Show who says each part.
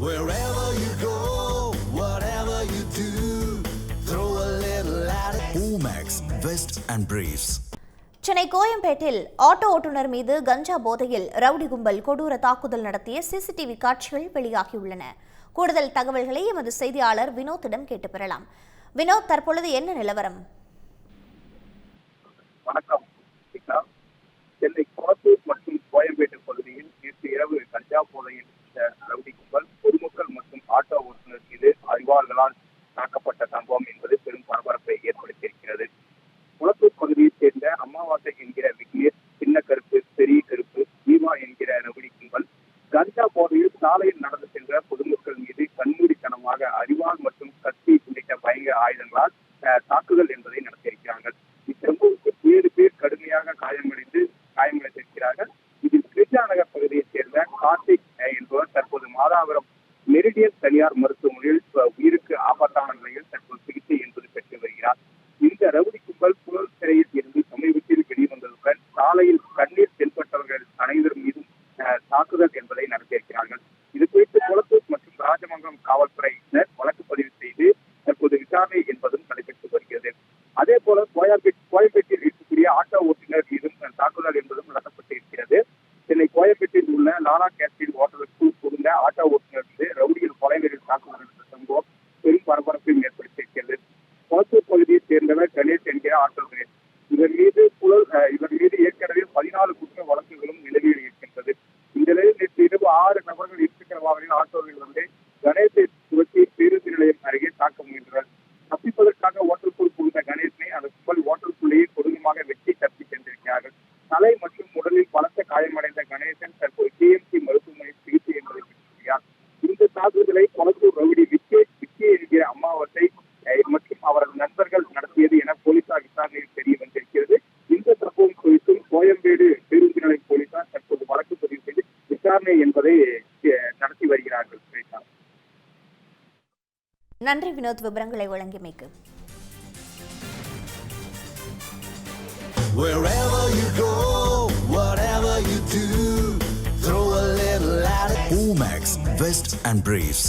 Speaker 1: Wherever you go, whatever you do, throw a little at it. Omax, Vest and Briefs.
Speaker 2: Chennai கோயம்பேட்டில் auto ஓட்டுநர் மீது கஞ்சா போதையில் rowdy கும்பல் கொடூர தாக்குதல் நடத்திய சிசிடிவி காட்சிகள் வெளியாகியுள்ளன கூடுதல் தகவல்களை எமது செய்தியாளர் வினோத்திடம் கேட்டு பெறலாம் வினோத் தற்பொழுது என்ன நிலவரம்
Speaker 3: வணக்கம். சென்னை கொளத்தூர் மற்றும் கோயம்பேடு பகுதியில் நேற்று இரவு கஞ்சா போதையில் இந்த ரவுடி கும்பல் பொதுமக்கள் மற்றும் ஆட்டோ ஓட்டுநர் மீது அறிவாள்களால் தாக்கப்பட்ட சம்பவம் என்பது பெரும் பரபரப்பை ஏற்படுத்தியிருக்கிறது குளத்தூர் பகுதியைச் சேர்ந்த அமாவாசை என்கிற விக்னேஷ் சின்ன கருப்பு பெரிய கருப்பு ஜீவா என்கிற ரவுடி கும்பல் கஞ்சா போதையில் சாலையில் நடந்து சென்ற பொதுமக்கள் மீது கண்மூடித்தனமாக அறிவாள் மற்றும் கத்தி ஆயுதங்களால் தாக்குதல் என்பதை நடத்தியிருக்கிறார்கள். இச்சம்பவத்தில் ஏழு பேர் கடுமையாக காயமடைந்து காயமடைந்திருக்கிறார்கள். இதில் கிருஷ்ணா நகர் பகுதியைச் சேர்ந்த கார்த்திக் என்பவர் தற்போது மாதாவரம் மெரிடியன் தனியார் மருத்துவமனையில் உயிருக்கு ஆபத்தான நிலையில் தற்போது சிகிச்சை என்பது பெற்று வருகிறார். இந்த ரவுடி கும்பல் புழல் சிறையில் இருந்து சமீபத்தில் வெளிவந்ததுடன் சாலையில் கண்ணீர் போல கோயம்பேட் கோயம்பேட்டில் இருக்கக்கூடிய ஆட்டோ ஓட்டுநர் மீதும் தாக்குதல் என்பதும் நடத்தப்பட்டு இருக்கிறது. சென்னை கோயம்பேட்டில் உள்ள லாலா கேஸ்டில் ஹோட்டலுக்கு புகுந்த ஆட்டோ ஓட்டுநர் மீது ரவுடியில் கொலைவெறியில் தாக்குதல் நடத்த சம்பவம் பெரும் பரபரப்பையும் ஏற்படுத்தியிருக்கிறது குளத்தூர் பகுதியைச் சேர்ந்தவர் கணேஷ் என்கிற ஆட்டோ கணேஷ் இவர் மீது புலர் இவர் மீது ஏற்கனவே பதினாலு குற்ற வழக்குகளும் நிலவியில் இருக்கின்றது. இந்த நிலையில் நேற்று இரவு ஆறு நபர்கள் இருசக்கர வாகனில் ஆட்டோவில் வந்து கணேசை துவக்கி பேருந்து நிலையம் அருகே தாக்க முயன்றனர். விசாரணை என்பதை நடத்தி வருகிறார்கள் சுரேஷா.
Speaker 2: நன்றி வினோத் விவரங்களை வழங்கியமைக்கு
Speaker 1: Wherever you go, whatever you do, throw a little at it. Omax, Vest and Briefs.